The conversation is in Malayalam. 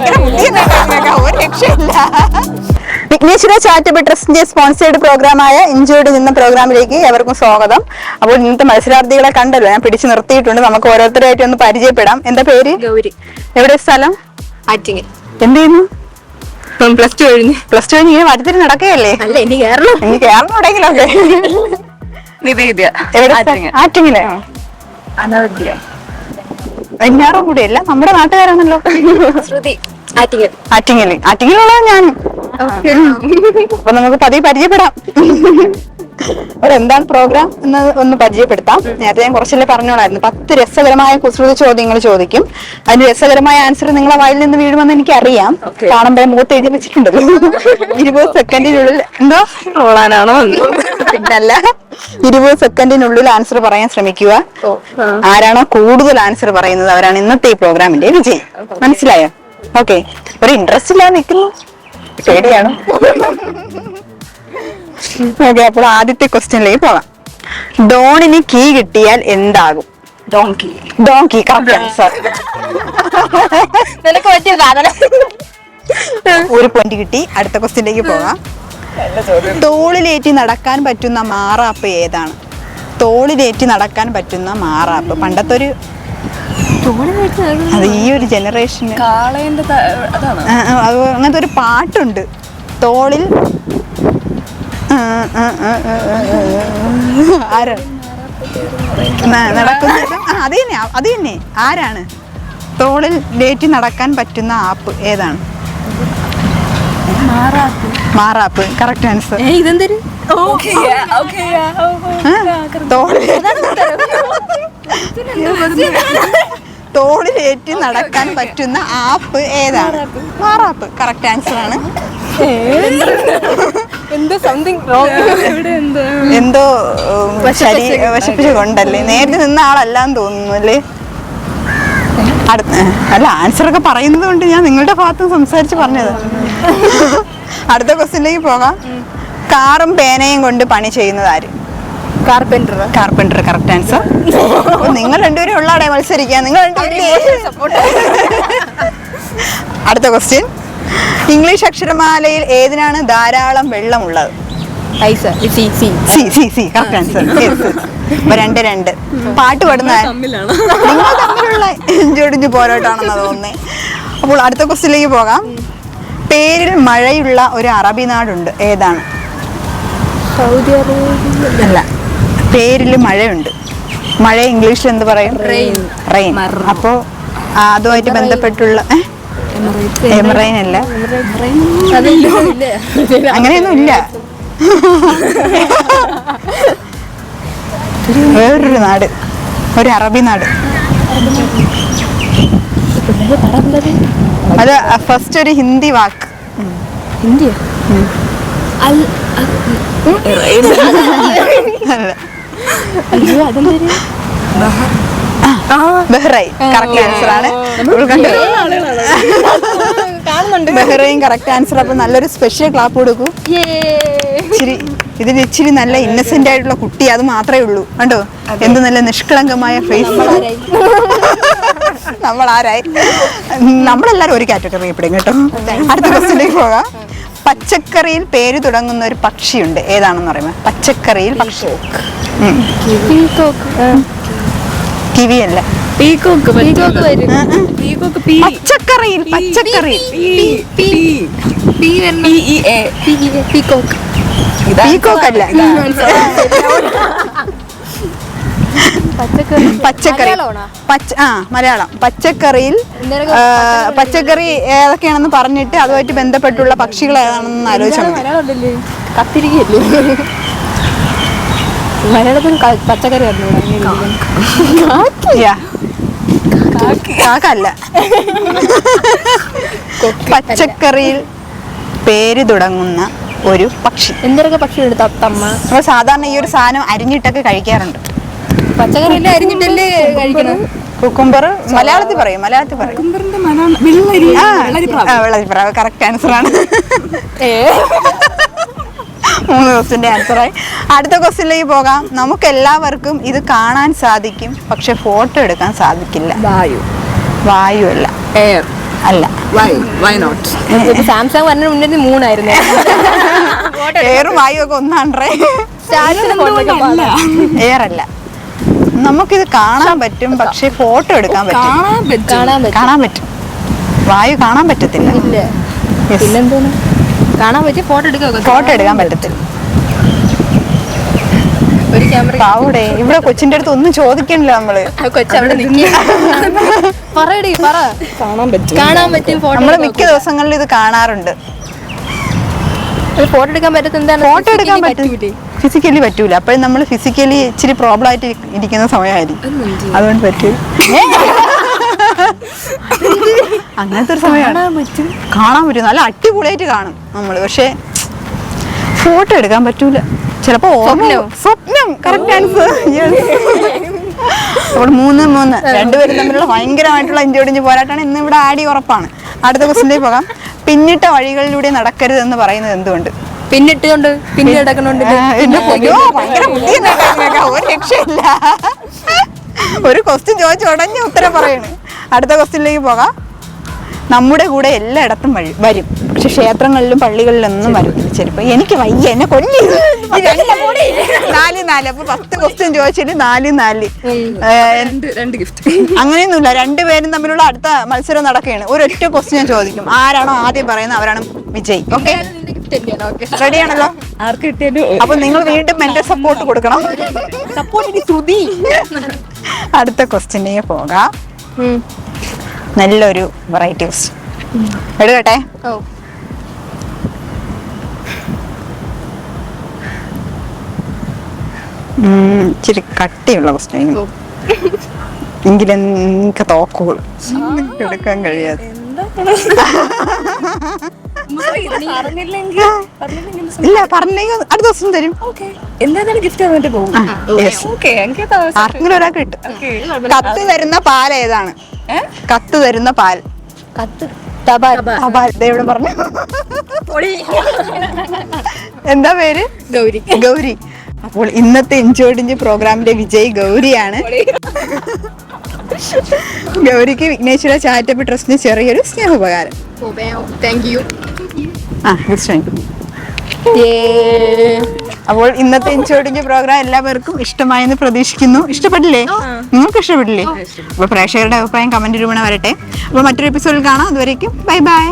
ഭയങ്കര ബുദ്ധിയുണ്ടാക്കാൻ ഒരു രക്ഷയില്ല. വിഘ്നേശ്വര ചാരിറ്റബിൾ ട്രസ്റ്റിന്റെ സ്പോൺസേർഡ് പ്രോഗ്രാമായ ഇഞ്ചോർഡ് നിന്ന പ്രോഗ്രാമിലേക്ക് എവർക്കും സ്വാഗതം. അപ്പോൾ ഇന്നത്തെ മത്സരാർത്ഥികളെ കണ്ടല്ലോ ഞാൻ പിടിച്ചു നിർത്തിയിട്ടുണ്ട്. നമുക്ക് ഓരോരുത്തരായിട്ട് ഒന്ന് പരിചയപ്പെടാം. എന്താ പേര്? ഗൗരി. എവിടെ സ്ഥലം? ആറ്റിങ്ങൽ. എന്ത് ചെയ്യുന്നു? പ്ലസ് ടു കഴിഞ്ഞു. പ്ലസ് ടു ഇങ്ങനെ വരുത്തിരി നടക്കുകയല്ലേ? അല്ല ഇനി കേരളം ഇനി കേരളം നിവേദ്യ? ആറ്റിങ്ങിലെ? അനവദ്യ. വെഞ്ഞാറും കൂടിയല്ല നമ്മുടെ നാട്ടുകാരാണല്ലോ. ശ്രുതി ആറ്റിങ്ങൽ. ആറ്റിങ്ങിലുള്ളത് ഞാൻ. അപ്പൊ നമുക്ക് പതിയെ പരിചയപ്പെടാം. എന്താണ് പ്രോഗ്രാം എന്ന് ഒന്ന് പരിചയപ്പെടുത്താം. നേരത്തെ ഞാൻ കുറച്ചല്ലേ പറഞ്ഞോളായിരുന്നു. പത്ത് രസകരമായ കുസൃതി ചോദ്യങ്ങൾ ചോദിക്കും. അതിന് രസകരമായ ആൻസർ നിങ്ങളെ വായിൽ നിന്ന് വീഴുമെന്ന് എനിക്ക് അറിയാം കാണുമ്പോൾ മുഖത്ത് എഴുതി വെച്ചിട്ടുണ്ടല്ലോ. ഇരുപത് സെക്കൻഡിനുള്ളിൽ എന്തോ റോളാനാണോ പിന്നല്ല. ഇരുപത് സെക്കൻഡിനുള്ളിൽ ആൻസർ പറയാൻ ശ്രമിക്കുക. ആരാണോ കൂടുതൽ ആൻസർ പറയുന്നത് അവരാണ് ഇന്നത്തെ ഈ പ്രോഗ്രാമിന്റെ വിജയം. മനസ്സിലായോ? ഓക്കെ. ഒരു ഇൻട്രസ്റ്റ് ഇല്ലാതെ നിൽക്കുന്നു. പേടിയാണ്. ഓക്കെ അപ്പോൾ ആദ്യത്തെ ക്വസ്റ്റ്യനിലേക്ക് പോകാം. ഡോണിന് കീ കിട്ടിയാൽ എന്താകും? ഡോങ്കി ഡോങ്കി കറക്റ്റ് ആൻസർ നിനക്ക് പറ്റിയ ഒരു പോയിന്റ് കിട്ടി. അടുത്ത ക്വസ്റ്റ്യനിലേക്ക് പോകാം. തോളിലേറ്റി നടക്കാൻ പറ്റുന്ന മാറാപ്പ് ഏതാണ്? തോളിലേറ്റി നടക്കാൻ പറ്റുന്ന മാറാപ്പ്. പണ്ടത്തെ ഒരു അത് ഈ ഒരു ജനറേഷന് അങ്ങനത്തെ ഒരു പാട്ടുണ്ട്. തോളിൽ ആ, ആ, ആ, ആ, ആ, ആ. ആരാ? ന- നടക്കുന്നത്? അത് തന്നെ അത് തന്നെ. ആരാണ്? തോളിൽ ലേറ്റി നടക്കാൻ പറ്റുന്ന ആപ്പ് ഏതാണ്? മാറാപ്പ്. കറക്റ്റ് ആൻസർ ഇതെന്തൊരു? തോളിലേറ്റി നടക്കാൻ പറ്റുന്ന ആപ്പ് ഏതാണ്? മാറാപ്പ്. കറക്റ്റ് ആൻസർ ആണ്. എന്തോ? സംതിങ് എന്തോ? എന്തോ ഉം, കൊണ്ടല്ലേ? നേരത്തെ നിന്ന ആളല്ലാന്ന് തോന്നുന്നു അല്ലേ? അടുത്ത അല്ല ആൻസർ ഒക്കെ പറയുന്നത് കൊണ്ട് ഞാൻ നിങ്ങളുടെ ഭാഗത്ത് സംസാരിച്ച് പറഞ്ഞത്. അടുത്ത ക്വസ്റ്റ്യനിലേക്ക് പോകാം. കാറും പേനയും കൊണ്ട് പണി ചെയ്യുന്നത് ആര് കാർപ്പന്റർ കാർപ്പന്റർ കറക്റ്റ് ആൻസർ നിങ്ങൾ രണ്ടുപേരും ഉള്ളാടെ മത്സരിക്കാൻ നിങ്ങൾ അടുത്ത ക്വസ്റ്റ്യൻ ഇംഗ്ലീഷ് അക്ഷരമാലയിൽ ഏതിനാണ് ധാരാളം വെള്ളമുള്ളത്? രണ്ട് രണ്ട്. പാട്ട് പാടുന്ന? നിങ്ങൾ തമ്മിലുള്ള ഇഞ്ചോടിഞ്ച് പോരാട്ടാണെന്ന് തോന്നുന്നേ. അപ്പോൾ അടുത്ത ക്വസ്റ്റ്യനിലേക്ക് പോകാം. പേരിൽ മഴയുള്ള ഒരു അറബി നാടുണ്ട്. ഏതാണ്? സൗദി അറേബ്യ അല്ല പേരിൽ മഴയുണ്ട്. മഴ ഇംഗ്ലീഷിൽ എന്ത് പറയും? Rain rain. അപ്പോ അതുമായിട്ട് ബന്ധപ്പെട്ടുള്ള? എമറൈൻ അല്ല. അങ്ങനെയൊന്നും ഇല്ല. വേറൊരു നാട്. ഒരു അറബി നാട്. അത് ഫസ്റ്റ് ഒരു ഹിന്ദി വാക്ക്. ഹിന്ദിയാ. അയ്യോ ബഹ്റൈൻ. കറക്റ്റ് ആൻസർ ആണ്. കണ്ടോ? കാണുന്നുണ്ട്. ബഹ്റൈൻ കറക്റ്റ് ആൻസർ അപ്പൊ നല്ലൊരു സ്പെഷ്യൽ ക്ലാപ്പ് കൊടുക്കൂ. ഇച്ചിരി ഇതിൽ ഇച്ചിരി നല്ല ഇന്നസെന്റ് ആയിട്ടുള്ള കുട്ടി അത് മാത്രമേ ഉള്ളൂ. കണ്ടോ? എന്ത് നല്ല നിഷ്കളങ്കമായ ഫേസ് നമ്മൾ ആരായി നമ്മളെല്ലാരും ഒരു കാറ്റഗറി പെടും കേട്ടോ. അടുത്ത ക്വസ്റ്റിലേക്ക് പോകാം. പച്ചക്കറിയിൽ പേര് തുടങ്ങുന്ന ഒരു പക്ഷിയുണ്ട്. ഏതാണെന്ന് പറയുമ്പോൾ പച്ചക്കറിയിൽ പക്ഷി. കിവി അല്ല? പീക്കോക്ക് പീക്കോക്ക് വരും. Peacock P. പച്ചക്കറിയിൽ പച്ചക്കറിയിൽ പീക്കോക്ക് പീക്കോക്ക് അല്ല? പച്ചക്കറി. പച്ച ആ മലയാളം. പച്ചക്കറിയിൽ പച്ചക്കറി ഏതൊക്കെയാണെന്ന് പറഞ്ഞിട്ട് അതുമായിട്ട് ബന്ധപ്പെട്ടുള്ള പക്ഷികൾ ഏതാണെന്ന് ആലോചിച്ചാൽ ഉണ്ടല്ലേ കത്തിരിക്കല്ലേ മലയാളത്തിൽ പച്ചക്കറി കാക്കല്ല പച്ചക്കറിയിൽ പേര് തുടങ്ങുന്ന ഒരു പക്ഷി. എന്തൊക്കെ പക്ഷിയുണ്ട് തത്തമ്മ നമ്മൾ സാധാരണ ഈ ഒരു സാധനം അരിഞ്ഞിട്ടൊക്കെ കഴിക്കാറുണ്ട്. പച്ചക്കറി എല്ലാം അരിഞ്ഞിട്ടല്ലേ കഴിക്കണം കുക്കുംബർ മലയാളത്തിൽ പറയും മലയാളത്തിൽ പറയും. വെള്ളരിപ്രാവ്. കറക്റ്റ് ആൻസർ ആണ്. മൂന്ന് ക്വസ്റ്റിന്റെ ആൻസറായി അടുത്ത ക്വസ്റ്റിനിലേക്ക് പോകാം. നമുക്ക് എല്ലാവർക്കും ഇത് കാണാൻ സാധിക്കും പക്ഷെ ഫോട്ടോ എടുക്കാൻ സാധിക്കില്ല. വായു. വായു അല്ല. എയർ അല്ല. വൈ വൈ നോട്ട് ഇപ്പൊ സാംസങ് പറഞ്ഞ മുന്നേ മൂന്നായിരുന്നു എയറും വായു ഒക്കെ ഒന്നാണ്ടേ എയർ അല്ല. നമുക്കിത് കാണാൻ പറ്റും പക്ഷെ ഫോട്ടോ എടുക്കാൻ പറ്റും. കാണാൻ പറ്റും. കാണാൻ പറ്റും. വായു കാണാൻ പറ്റത്തില്ല. കാണാൻ പറ്റി ഫോട്ടോ എടുക്കുക ഫോട്ടോ എടുക്കാൻ പറ്റത്തില്ല. ഒരു ക്യാമറ പാവൂടെ ഇവിടെ. കൊച്ചിന്റെ അടുത്ത് ഒന്നും ചോദിക്കണില്ല നമ്മൾ. പറയടി പറ. കാണാൻ പറ്റും. കാണാൻ പറ്റും ഫോട്ടോ നമ്മൾ മിക്ക ദിവസങ്ങളിൽ ഇത് കാണാറുണ്ട്. ഫോട്ടോ എടുക്കാൻ പറ്റത്തില്ല ഫോട്ടോ എടുക്കാൻ പറ്റും? ഫിസിക്കലി പറ്റൂല. അപ്പോഴും നമ്മൾ ഫിസിക്കലി ഇച്ചിരി പ്രോബ്ലം ആയിട്ട് ഇരിക്കുന്ന സമയമായിരിക്കും അതുകൊണ്ട് പറ്റൂ. അങ്ങനത്തെ ഒരു സമയമാണ് കാണാൻ പറ്റും. നല്ല അടിപൊളിയായിട്ട് കാണും നമ്മൾ പക്ഷേ ഫോട്ടോ എടുക്കാൻ പറ്റൂല. ചിലപ്പോ സ്വപ്നം. കറക്റ്റ് ആൻസർ അപ്പോൾ മൂന്ന് മൂന്ന്. രണ്ടുപേരും തമ്മിലുള്ള ഭയങ്കരമായിട്ടുള്ള ഇഞ്ചോടിഞ്ച് പോരാട്ടമാണ്. ഇന്ന് ഇവിടെ ആടി ഉറപ്പാണ്. അടുത്ത ക്വസ്റ്റിലേക്ക് പോകാം. പിന്നിട്ട വഴികളിലൂടെ നടക്കരുതെന്ന് പറയുന്നത് എന്തുകൊണ്ട്? പിന്നിട്ടുകൊണ്ട് പിന്നെ എടുക്കണോണ്ട് എന്റെ പൊന്നോ, ഭയങ്കര ഒരു രക്ഷയില്ല. ഒരു ക്വസ്റ്റ്യൻ ചോദിച്ചു ഉടനെ ഉത്തരം പറയണ്. അടുത്ത ക്വസ്റ്റ്യനിലേക്ക് പോകാം. നമ്മുടെ കൂടെ എല്ലായിടത്തും വഴി വരും. പക്ഷെ ക്ഷേത്രങ്ങളിലും പള്ളികളിലൊന്നും വരും. ചെരുപ്പ് എനിക്ക് വയ്യ. എന്നെ കൊല്ലി. നാല് നാല്. അപ്പൊ പത്ത് ക്വസ്റ്റ്യൻ ചോദിച്ചിട്ട് നാല് നാല്. രണ്ട് ഗിഫ്റ്റ് അങ്ങനെയൊന്നുമില്ല. രണ്ടുപേരും തമ്മിലുള്ള അടുത്ത മത്സരം നടക്കുകയാണ്. ഒരൊറ്റ ക്വസ്റ്റ്യൻ ഞാൻ ചോദിക്കും. ആരാണോ ആദ്യം പറയുന്നത് അവരാണ് വിജയ്. ഓക്കെ റെഡിയാണല്ലോ? ആർക്ക് കിട്ടിയാലും അപ്പൊ നിങ്ങൾ വീണ്ടും സപ്പോർട്ട് കൊടുക്കണം. സപ്പോർട്ട് ശ്രുതി. അടുത്ത ക്വസ്റ്റ്യനിലേക്ക് പോകാം. നല്ലൊരു വെറൈറ്റി ക്വസ്റ്റ്യൻ എടുക്കട്ടെ ഇച്ചിരി കട്ടിയുള്ള ക്വസ്റ്റ്യൻ. എങ്കിലും നിങ്ങൾക്ക് തോക്കുകൾ. എടുക്കാൻ കഴിയാതെ ഇല്ല പറഞ്ഞെങ്കിൽ അടുത്ത ദിവസം തരും. എന്തായാലും ഗിഫ്റ്റ് തന്നിട്ട് പോകും. ആർക്കെങ്കിലും ഒരാൾക്ക് കിട്ടും. കത്ത് തരുന്ന പാൽ ഏതാണ്? കത്ത് തരുന്ന പാൽ. കത്ത് തപാൽ. തപാൽ. ഇവിടെ പറഞ്ഞു. എന്താ പേര്? ഗൗരി. ഗൗരി. അപ്പോൾ ഇന്നത്തെ ഇഞ്ചോടിഞ്ച് പ്രോഗ്രാമിന്റെ വിജയ് ഗൗരിയാണ്. ഗൗരിക്ക് വിഘ്നേശ്വര ചാരിറ്റബിൾ ട്രസ്റ്റിന് ചെറിയൊരു സ്നേഹോപകാരം. താങ്ക് യു ആ അപ്പോൾ ഇന്നത്തെ ഇഞ്ചോടിഞ്ച് പ്രോഗ്രാം എല്ലാവർക്കും ഇഷ്ടമായെന്ന് പ്രതീക്ഷിക്കുന്നു. ഇഷ്ടപ്പെട്ടില്ലേ? നിങ്ങൾക്ക് ഇഷ്ടപ്പെട്ടില്ലേ? അപ്പോൾ പ്രേക്ഷകരുടെ അഭിപ്രായം കമന്റ് രൂപേണ വരട്ടെ. അപ്പോൾ മറ്റൊരു എപ്പിസോഡിൽ കാണാം. അതുവരേക്കും ബൈ ബൈ